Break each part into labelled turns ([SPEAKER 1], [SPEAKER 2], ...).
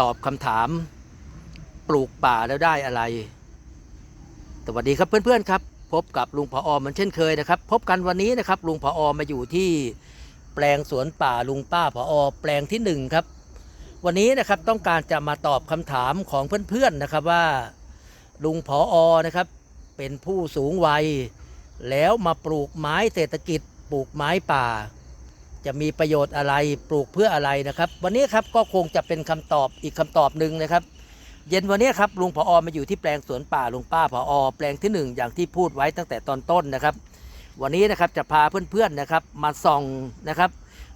[SPEAKER 1] ตอบคำถามปลูกป่าแล้วได้อะไร สวัสดีครับเพื่อนๆครับ พบกับลุงผออเหมือนเช่นเคยนะครับ พบกันวันนี้นะครับ ลุงผออมาอยู่ที่แปลงสวนป่าลุงป้าผออแปลงที่หนึ่งครับ วันนี้นะครับต้องการจะมาตอบคำถามของเพื่อนๆนะครับว่า ลุงผอนะครับ เป็นผู้สูงวัย แล้วมาปลูกไม้เศรษฐกิจปลูกไม้ป่า จะมีประโยชน์อะไรปลูกเพื่ออะไรนะครับ วันนี้ครับก็คงจะเป็นคำตอบอีกคำตอบหนึ่งนะครับ เย็นวันนี้ครับลุงผอมาอยู่ที่แปลงสวนป่าลุงป้าผอแปลงที่หนึ่งอย่างที่พูดไว้ตั้งแต่ตอนต้นนะครับ วันนี้นะครับจะพาเพื่อนๆนะครับมาส่องนะครับ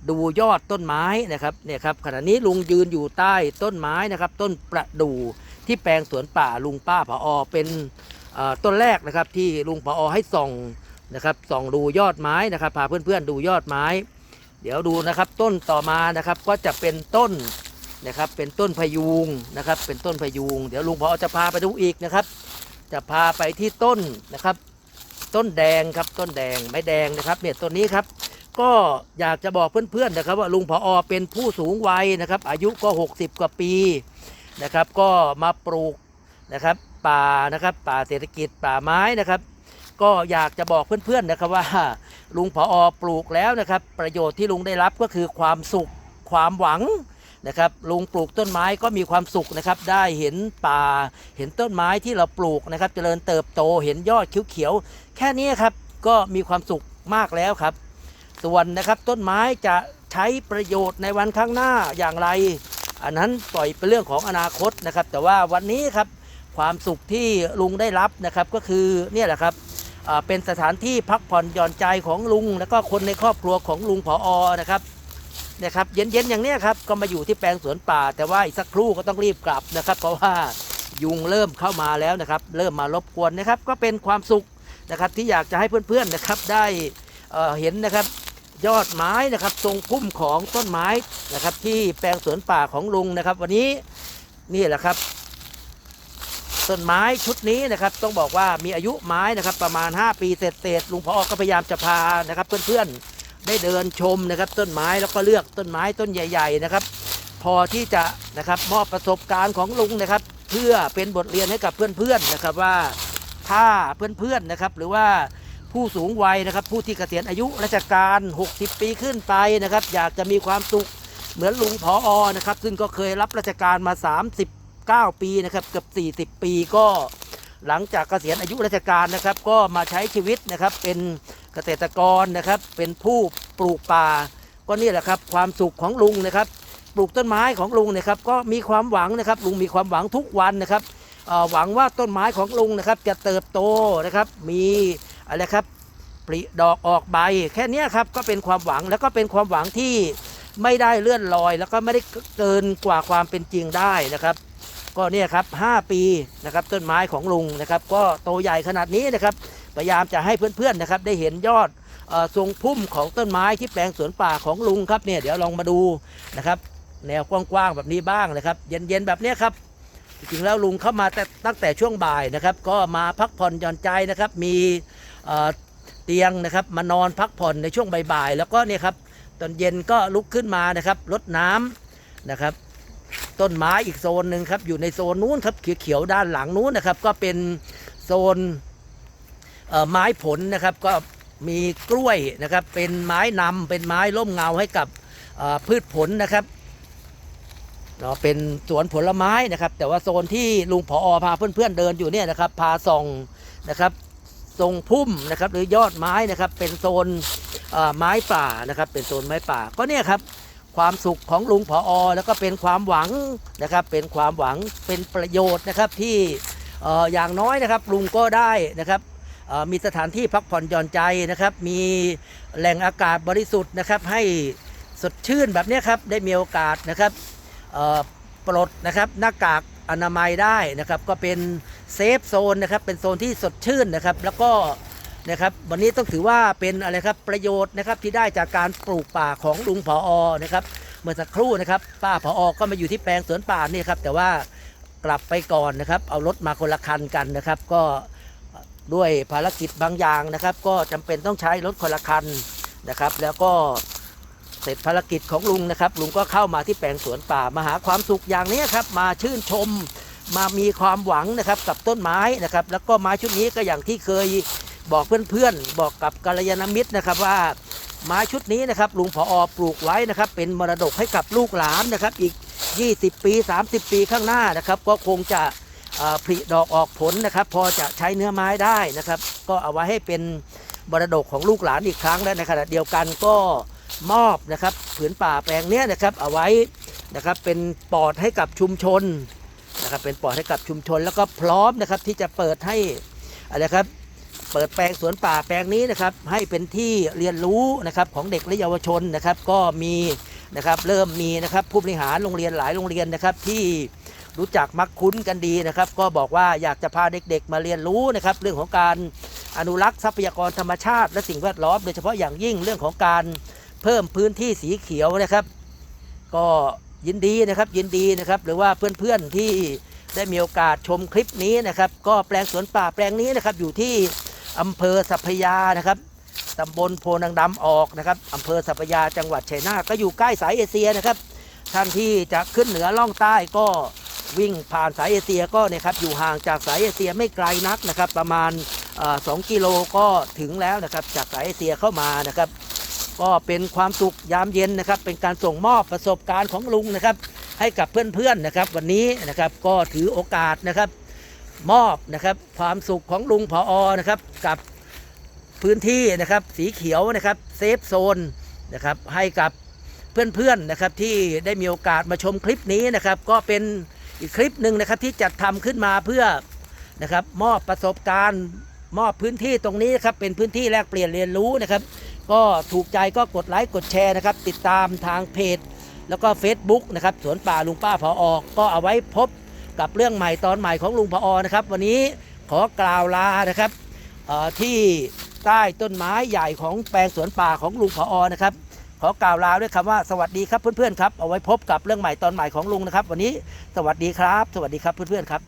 [SPEAKER 1] ดูยอดต้นไม้นะครับเนี่ยครับขณะนี้ลุงยืนอยู่ใต้ต้นไม้นะครับ ต้นประดู่ที่แปลงสวนป่าลุงป้าผอเป็นต้นแรกนะครับที่ลุงผอให้ส่องนะครับส่องดูยอดไม้นะครับพาเพื่อนๆดูยอดไม้ เดี๋ยวดูนะครับต้นต่อมานะครับก็จะเป็นต้นนะครับเป็นต้นพยูงนะครับ เป็นต้นพยูงเดี๋ยวลุงพอจะพาไปดูอีกนะครับ จะพาไปที่ต้นนะครับ ต้นแดงครับต้นแดงไม้แดงนะครับเนี่ยต้นนี้ครับก็อยากจะบอกเพื่อนๆนะครับ ว่าลุงพอเป็นผู้สูงวัยนะครับ อายุก็ 60 กว่าปีนะครับ ก็มาปลูกนะครับ ป่านะครับ ป่าเศรษฐกิจป่าไม้นะครับ ก็อยากจะบอกเพื่อนๆนะครับว่าลุงผอปลูกแล้วนะครับ ประโยชน์ที่ลุงได้รับก็คือความสุขความหวังนะครับลุงปลูกต้นไม้ก็มีความสุขนะครับ ได้เห็นป่าเห็นต้นไม้ที่เราปลูกนะครับเจริญเติบโตเห็นยอดเขียวๆแค่นี้ครับก็มีความสุขมากแล้วครับ ส่วนนะครับต้นไม้จะใช้ประโยชน์ในวันข้างหน้าอย่างไร อันนั้นปล่อยเป็นเรื่องของอนาคตนะครับ แต่ว่าวันนี้ครับความสุขที่ลุงได้รับนะครับก็คือเนี่ยแหละครับ เป็นสถานที่พักผ่อนหย่อนใจของลุง แล้วก็คนในครอบครัวของลุงผออนะครับนี่ยครับเย็นๆอย่างนี้ครับก็มาอยู่ที่แปลงสวนป่า แต่ว่าอีกสักครู่ก็ต้องรีบกลับนะครับ เพราะว่ายุงเริ่มเข้ามาแล้วนะครับ เริ่มมารบกวนนะครับ ก็เป็นความสุขนะครับที่อยากจะให้เพื่อนๆนะครับได้เเห็นนะครับยอดไม้นะครับทรงพุ่มของต้นไม้นะครับที่แปลงสวนป่าของลุงนะครับ วันนี้นี่แหละครับ ต้นไม้ชุดนี้นะครับต้องบอกว่ามีอายุไม้นะครับประมาณ 5 ปีเศษๆลุงพอก็พยายามจะพานะครับ เพื่อนๆได้เดินชมนะครับ ต้นไม้แล้วก็เลือกต้นไม้ต้นใหญ่ ๆนะครับ พอที่จะนะครับมอบประสบการณ์ของลุงนะครับ เพื่อเป็นบทเรียนให้กับเพื่อนๆนะครับว่าถ้าเพื่อนๆนะครับ หรือว่าผู้สูงวัยนะครับ ผู้ที่เกษียณอายุราชการ 60 ปีขึ้นไปนะครับ อยากจะมีความสุขเหมือนลุงพออนะครับ ซึ่งก็เคยรับราชการมา 30 9 ปีนะครับเกือบ40 ปีก็หลังจากเกษียณอายุราชการนะครับ ก็มาใช้ชีวิตนะครับเป็นเกษตรกรนะครับ เป็นผู้ปลูกป่า ก็นี่แหละครับความสุขของลุงนะครับ ปลูกต้นไม้ของลุงนะครับ ก็มีความหวังนะครับ ลุงมีความหวังทุกวันนะครับหวังว่าต้นไม้ของลุงนะครับ จะเติบโตนะครับ มีอะไรครับปลิดอกออกใบ แค่นี้ครับก็เป็นความหวังแล้วก็เป็นความหวังที่ไม่ได้เลื่อนลอย แล้วก็ไม่ได้เกินกว่าความเป็นจริงได้นะครับ ก็เนี่ยครับ 5 ปีนะครับต้นไม้ของลุงนะครับ ก็โตใหญ่ขนาดนี้นะครับพยายามจะให้เพื่อนๆนะครับได้เห็นยอดอทรงพุ่มของต้นไม้ที่แปลงสวนป่าของลุงครับเนี่ยเดี๋ยวลองมาดูนะครับ แนวกว้างๆแบบนี้บ้างนะครับ เย็นๆแบบนี้ครับจริงๆแล้วลุงเข้ามาแต่ตั้งแต่ช่วงบ่ายนะครับ ก็มาพักผ่อนหย่อนใจนะครับ มีเอ่อเตียงนะครับมานอนพักผ่อนในช่วงบ่ายๆแล้วก็เนี่ยครับตอนเย็นก็ลุกขึ้นมานะครับรดน้ำนะครับ ต้นไม้อีกโซนหนึ่งครับ อยู่ในโซนนู้นครับเขียวๆด้านหลังนู้นนะครับ ก็เป็นโซนไม้ผลนะครับก็มีกล้วยนะครับ เป็นไม้นำเป็นไม้ร่มเงาให้กับพืชผลนะครับเนาะเป็นสวนผลไม้นะครับ แต่ว่าโซนที่ลุงผอพาเพื่อนๆเดินอยู่เนี่ยนะครับ พาส่องนะครับทรงพุ่มนะครับ หรือยอดไม้นะครับ เป็นโซนไม้ป่านะครับ เป็นโซนไม้ป่าก็เนี่ยครับ ความสุขของลุงผออแล้วก็เป็นความหวังนะครับ เป็นความหวังเป็นประโยชน์นะครับที่ออย่างน้อยนะครับลุงก็ได้นะครับมีสถานที่พักผ่อนหย่อนใจนะครับ มีแหล่งอากาศบริสุทธิ์นะครับ ให้สดชื่นแบบนี้ครับได้มีโอกาสนะครับปลดนะครับหน้ากากอนามัยได้นะครับ ก็เป็นเซฟโซนนะครับ เป็นโซนที่สดชื่นนะครับ แล้วก็ นะครับ วันนี้ต้องถือว่าเป็นอะไรครับประโยชน์นะครับที่ได้จากการปลูกป่าของลุงผออนะครับ เมื่อสักครู่นะครับ ป้าผออก็มาอยู่ที่แปลงสวนป่านี่ครับแต่ว่ากลับไปก่อนนะครับ เอารถมาคนละคันกันนะครับ ก็ด้วยภารกิจบางอย่างนะครับ ก็จำเป็นต้องใช้รถคนละคันนะครับ แล้วก็เสร็จภารกิจของลุงนะครับ ลุงก็เข้ามาที่แปลงสวนป่ามาหาความสุขอย่างนี้ครับ มาชื่นชมมามีความหวังนะครับกับต้นไม้นะครับ แล้วก็ไม้ชุดนี้ก็อย่างที่เคย บอกเพื่อนๆ บอกกับกัลยาณมิตรนะครับว่าไม้ชุดนี้นะครับลุงผออปลูกไว้นะครับ เป็นมรดกให้กับลูกหลานนะครับ อีก 20 ปี 30 ปีข้างหน้านะครับ ก็คงจะผลิดอกออกผลนะครับ พอจะใช้เนื้อไม้ได้นะครับ ก็เอาไว้ให้เป็นมรดกของลูกหลานอีกครั้งและในขณะเดียวกันก็มอบนะครับผืนป่าแปลงนี้นะครับเอาไว้นะครับเป็นปอดให้กับชุมชนนะครับเป็นปอดให้กับชุมชน แล้วก็พร้อมนะครับที่จะเปิดให้อะไรครับ เปิดแปลงสวนป่าแปลงนี้นะครับให้เป็นที่เรียนรู้นะครับของเด็กและเยาวชนนะครับก็มีนะครับเริ่มมีนะครับผู้บริหารโรงเรียนหลายโรงเรียนนะครับที่รู้จักมักคุ้นกันดีนะครับ ก็บอกว่าอยากจะพาเด็กๆ มาเรียนรู้นะครับเรื่องของการอนุรักษ์ทรัพยากรธรรมชาติ และสิ่งแวดล้อมโดยเฉพาะอย่างยิ่งเรื่องของการเพิ่มพื้นที่สีเขียวนะครับ ก็ยินดีนะครับยินดีนะครับ หรือว่าเพื่อนๆที่ได้มีโอกาสชมคลิปนี้นะครับ ก็แปลงสวนป่าแปลงนี้นะครับอยู่ที่ อำเภอสัพยานะครับตำบลโพนังดำออกนะครับอำเภอสัพยาจังหวัดชัยนาทก็อยู่ใกล้สายเอเชียนะครับ ท่านที่จะขึ้นเหนือล่องใต้ก็วิ่งผ่านสายเอเชียก็เนยครับอยู่ห่างจากสายเอเชียไม่ไกลนักนะครับ ประมาณสองกิโลก็ถึงแล้วนะครับจากสายเอเชียเข้ามานะครับ ก็เป็นความสุขยามเย็นนะครับ เป็นการส่งมอบประสบการณ์ของลุงนะครับ ให้กับเพื่อนๆนะครับ วันนี้นะครับก็ถือโอกาสนะครับ มอบนะครับความสุขของลุงผออนะครับกับพื้นที่นะครับสีเขียวนะครับเซฟโซนนะครับให้กับเพื่อนๆนะครับที่ได้มีโอกาสมาชมคลิปนี้นะครับ ก็เป็นอีกคลิปหนึ่งนะครับที่จัดทำขึ้นมาเพื่อนะครับมอบประสบการณ์มอบพื้นที่ตรงนี้นะครับเป็นพื้นที่แลกเปลี่ยนเรียนรู้นะครับ ก็ถูกใจก็กดไลค์กดแชร์นะครับ ติดตามทางเพจ แล้วก็ Facebook นะครับสวนป่าลุงป้าผออก็เอาไว้พบ กับเรื่องใหม่ตอนใหม่ของลุงพออนะครับ วันนี้ขอกล่าวลานะครับที่ใต้ต้นไม้ใหญ่ของแปลงสวนป่าของลุงพออนะครับ ขอกล่าวลาด้วยคำว่าสวัสดีครับเพื่อนๆครับเอาไว้พบกับเรื่องใหม่ตอนใหม่ของลุงนะครับ วันนี้สวัสดีครับ สวัสดีครับเพื่อนๆครับ